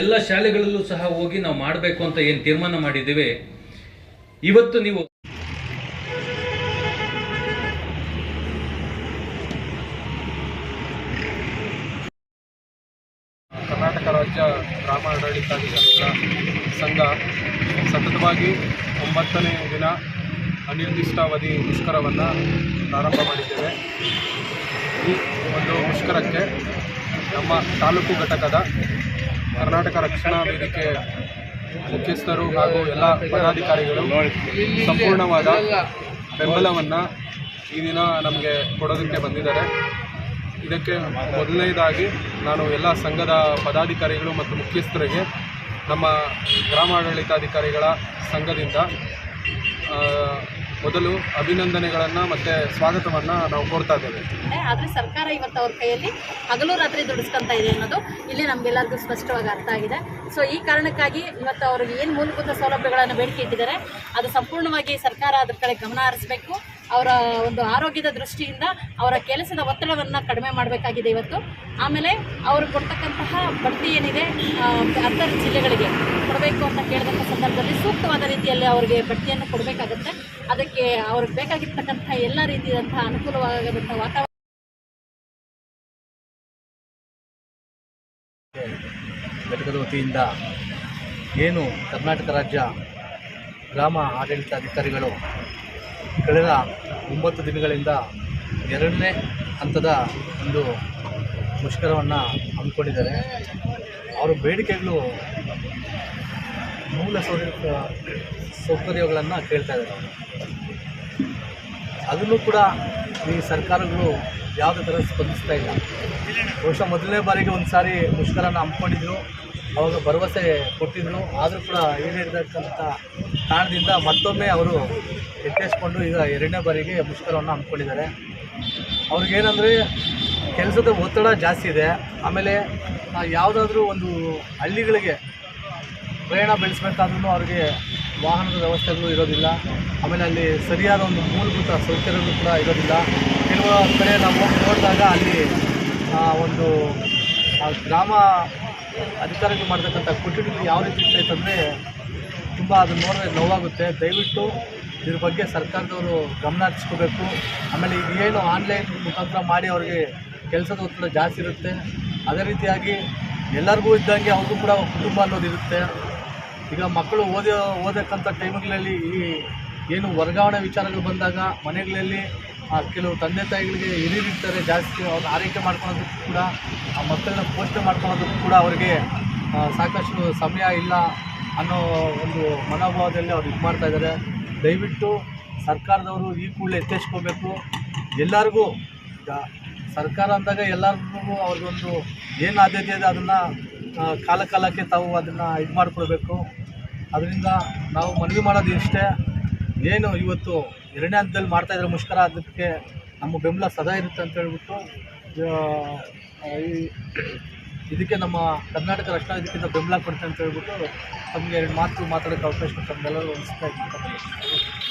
ಎಲ್ಲ ಶಾಲೆಗಳಲ್ಲೂ ಸಹ ಹೋಗಿ ನಾವು ಮಾಡಬೇಕು ಅಂತ ಏನು ತೀರ್ಮಾನ ಮಾಡಿದ್ದೀವಿ. ಇವತ್ತು ನೀವು ಕರ್ನಾಟಕ ರಾಜ್ಯ ಗ್ರಾಮ ಆಡಳಿತಾಧಿಕಾರಿಗಳ ಸಂಘ ಸತತವಾಗಿ ಒಂಬತ್ತನೇ ದಿನ ಅನಿರ್ದಿಷ್ಟಾವಧಿ ಮುಷ್ಕರವನ್ನು ಪ್ರಾರಂಭ ಮಾಡಿದ್ದೇವೆ. ಈ ಒಂದು ಮುಷ್ಕರಕ್ಕೆ ನಮ್ಮ ತಾಲೂಕು ಘಟಕದ ಕರ್ನಾಟಕ ರಕ್ಷಣಾ ವೇದಿಕೆ ಮುಖ್ಯಸ್ಥರು ಹಾಗೂ ಎಲ್ಲ ಪದಾಧಿಕಾರಿಗಳು ಸಂಪೂರ್ಣವಾದ ಬೆಂಬಲವನ್ನು ಈ ದಿನ ನಮಗೆ ಕೊಡೋದಕ್ಕೆ ಬಂದಿದ್ದಾರೆ. ಇದಕ್ಕೆ ಮೊದಲನೇದಾಗಿ ನಾನು ಎಲ್ಲ ಸಂಘದ ಪದಾಧಿಕಾರಿಗಳು ಮತ್ತು ಮುಖ್ಯಸ್ಥರಿಗೆ, ನಮ್ಮ ಗ್ರಾಮಾಡಳಿತಾಧಿಕಾರಿಗಳ ಸಂಘದಿಂದ ಮೊದಲು ಅಭಿನಂದನೆಗಳನ್ನು ಮತ್ತು ಸ್ವಾಗತವನ್ನು ನಾವು ಕೋರ್ತಾ ಇದ್ದೇವೆ. ಆದರೆ ಸರ್ಕಾರ ಇವತ್ತು ಅವ್ರ ಕೈಯಲ್ಲಿ ಹಗಲು ರಾತ್ರಿ ದುಡಿಸ್ಕೊಂತ ಇದೆ ಅನ್ನೋದು ಇಲ್ಲಿ ನಮಗೆಲ್ಲರಿಗೂ ಸ್ಪಷ್ಟವಾಗಿ ಅರ್ಥ ಆಗಿದೆ. ಸೊ ಈ ಕಾರಣಕ್ಕಾಗಿ ಇವತ್ತು ಅವ್ರಿಗೆ ಏನು ಮೂಲಭೂತ ಸೌಲಭ್ಯಗಳನ್ನು ಬೇಡಿಕೆ ಇಟ್ಟಿದ್ದಾರೆ, ಅದು ಸಂಪೂರ್ಣವಾಗಿ ಸರ್ಕಾರ ಅದ್ರ ಕಡೆ ಗಮನ ಹರಿಸಬೇಕು. ಅವರ ಒಂದು ಆರೋಗ್ಯದ ದೃಷ್ಟಿಯಿಂದ ಅವರ ಕೆಲಸದ ಒತ್ತಡವನ್ನು ಕಡಿಮೆ ಮಾಡಬೇಕಾಗಿದೆ ಇವತ್ತು. ಆಮೇಲೆ ಅವರು ಕೊಡ್ತಕ್ಕಂತಹ ಬಡ್ತಿ ಏನಿದೆ ಅರ್ಧ ಜಿಲ್ಲೆಗಳಿಗೆ ಕೊಡಬೇಕು ಅಂತ ಕೇಳಿದಂಥ ಸಂದರ್ಭದಲ್ಲಿ ಸೂಕ್ತವಾದ ರೀತಿಯಲ್ಲಿ ಅವರಿಗೆ ಬಡ್ತಿಯನ್ನು ಕೊಡಬೇಕಾಗುತ್ತೆ. ಅದಕ್ಕೆ ಅವ್ರಿಗೆ ಬೇಕಾಗಿರ್ತಕ್ಕಂಥ ಎಲ್ಲ ರೀತಿಯಾದಂತಹ ಅನುಕೂಲವಾಗದಂಥ ವಾತಾವರಣ ಘಟಕದ ವತಿಯಿಂದ ಏನು ಕರ್ನಾಟಕ ರಾಜ್ಯ ಗ್ರಾಮ ಆಡಳಿತಾಧಿಕಾರಿಗಳು ಕಳೆದ ಒಂಬತ್ತು ದಿನಗಳಿಂದ ಎರಡನೇ ಹಂತದ ಒಂದು ಮುಷ್ಕರವನ್ನು ಹಮ್ಮಿಕೊಂಡಿದ್ದಾರೆ. ಅವರ ಬೇಡಿಕೆಗಳು ಮೂಲ ಸೌಕರ್ಯ ಸೌಕರ್ಯಗಳನ್ನು ಕೇಳ್ತಾ ಇದ್ದಾರೆ. ಅದನ್ನು ಕೂಡ ಈ ಸರ್ಕಾರಗಳು ಯಾವುದೇ ಥರ ಸ್ಪಂದಿಸ್ತಾ ಇಲ್ಲ. ಬಹುಶಃ ಮೊದಲನೇ ಬಾರಿಗೆ ಒಂದು ಸಾರಿ ಮುಷ್ಕರನ ಹಮ್ಮಿಕೊಂಡಿದ್ರು. ಅವಾಗ ಭರವಸೆ ಕೊಟ್ಟಿದ್ರು. ಆದರೂ ಕೂಡ ಈಡೇರಿದಕ್ಕಂಥ ಕಾರಣದಿಂದ ಮತ್ತೊಮ್ಮೆ ಅವರು ಎಚ್ಚರಿಸ್ಕೊಂಡು ಈಗ ಎರಡನೇ ಬಾರಿಗೆ ಮುಷ್ಕರವನ್ನು ಹಮ್ಮಿಕೊಂಡಿದ್ದಾರೆ. ಅವ್ರಿಗೇನಂದರೆ ಕೆಲಸದ ಒತ್ತಡ ಜಾಸ್ತಿ ಇದೆ. ಆಮೇಲೆ ಯಾವುದಾದ್ರೂ ಒಂದು ಹಳ್ಳಿಗಳಿಗೆ ಪ್ರಯಾಣ ಬೆಳೆಸಬೇಕಾದ್ರೂ ಅವ್ರಿಗೆ ವಾಹನದ ವ್ಯವಸ್ಥೆಗಳು ಇರೋದಿಲ್ಲ. ಆಮೇಲೆ ಅಲ್ಲಿ ಸರಿಯಾದ ಒಂದು ಮೂಲಭೂತ ಸೌಕರ್ಯಗಳು ಕೂಡ ಇರೋದಿಲ್ಲ. ಕೆಲವು ಕಡೆ ನಾವು ನೋಡಿದಾಗ ಅಲ್ಲಿ ಒಂದು ಗ್ರಾಮ ಅಧಿಕಾರಿಗಳು ಮಾಡ್ತಕ್ಕಂಥ ಕೊಠಡಿಗಳು ಯಾವ ರೀತಿ ಇರ್ತೈತೆ ಅಂದರೆ ತುಂಬ ಅದನ್ನು ನೋಡಿದ್ರೆ ನೋವಾಗುತ್ತೆ. ದಯವಿಟ್ಟು ಇದ್ರ ಬಗ್ಗೆ ಸರ್ಕಾರದವರು ಗಮನ ಹರಿಸ್ಕೋಬೇಕು. ಆಮೇಲೆ ಈಗ ಏನು ಆನ್ಲೈನ್ ಮುಖಾಂತರ ಮಾಡಿ ಅವ್ರಿಗೆ ಕೆಲಸದ ಒತ್ತಡ ಜಾಸ್ತಿ ಇರುತ್ತೆ. ಅದೇ ರೀತಿಯಾಗಿ ಎಲ್ಲರಿಗೂ ಇದ್ದಂಗೆ ಅವ್ರಿಗೂ ಕೂಡ ಕುಟುಂಬ ಅನ್ನೋದು ಇರುತ್ತೆ. ಈಗ ಮಕ್ಕಳು ಓದೋ, ಓದಕ್ಕಂಥ ಟೈಮ್ಗಳಲ್ಲಿ ಈ ಏನು ವರ್ಗಾವಣೆ ವಿಚಾರಗಳು ಬಂದಾಗ ಮನೆಗಳಲ್ಲಿ ಕೆಲವು ತಂದೆ ತಾಯಿಗಳಿಗೆ ಹಿರಿಯರಿರ್ತಾರೆ ಜಾಸ್ತಿ, ಅವ್ರನ್ನ ಆರೈಕೆ ಮಾಡ್ಕೊಳೋದಕ್ಕೂ ಕೂಡ, ಆ, ಮಕ್ಕಳನ್ನ ಪೋಷಣೆ ಮಾಡ್ಕೊಳೋದಕ್ಕೂ ಕೂಡ ಅವರಿಗೆ ಸಾಕಷ್ಟು ಸಮಯ ಇಲ್ಲ ಅನ್ನೋ ಒಂದು ಮನೋಭಾವದಲ್ಲಿ ಅವ್ರು ಇದು ಮಾಡ್ತಾ ಇದ್ದಾರೆ. ದಯವಿಟ್ಟು ಸರ್ಕಾರದವರು ಈ ಕೂಡಲೇ ಎತ್ತೆಚ್ಕೋಬೇಕು ಎಲ್ಲರಿಗೂ ಸರ್ಕಾರ ಅಂದಾಗ ಎಲ್ಲರಿಗೂ ಅವ್ರಿಗೊಂದು ಏನು ಆದ್ಯತೆ ಇದೆ ಅದನ್ನು ಕಾಲ ಕಾಲಕ್ಕೆ ತಾವು ಅದನ್ನು ಇದು ಮಾಡಿಕೊಡ್ಬೇಕು ಅದರಿಂದ ನಾವು ಮನವಿ ಮಾಡೋದು ಇಷ್ಟೇ. ಏನು ಇವತ್ತು ಎರಡನೇ ಹಂತದಲ್ಲಿ ಮಾಡ್ತಾ ಇದ್ದಾರೆ ಮುಷ್ಕರ ಅದಕ್ಕೆ ನಮ್ಮ ಬೆಂಬಲ ಸದಾ ಇರುತ್ತೆ ಅಂತ ಹೇಳ್ಬಿಟ್ಟು ಈ ಇದಕ್ಕೆ ನಮ್ಮ ಕರ್ನಾಟಕ ರಕ್ಷಣಾ ಇದಕ್ಕಿಂತ ಬೆಂಬಲ ಕೊಡ್ತೆ ಅಂತ ಹೇಳ್ಬಿಟ್ಟು ನಮಗೆ ಎರಡು ಮಾತು ಮಾತಾಡೋಕ್ಕೆ ಅವಕಾಶ ತಮ್ಮೆಲ್ಲರೂ ಇದ್ದೀನಿ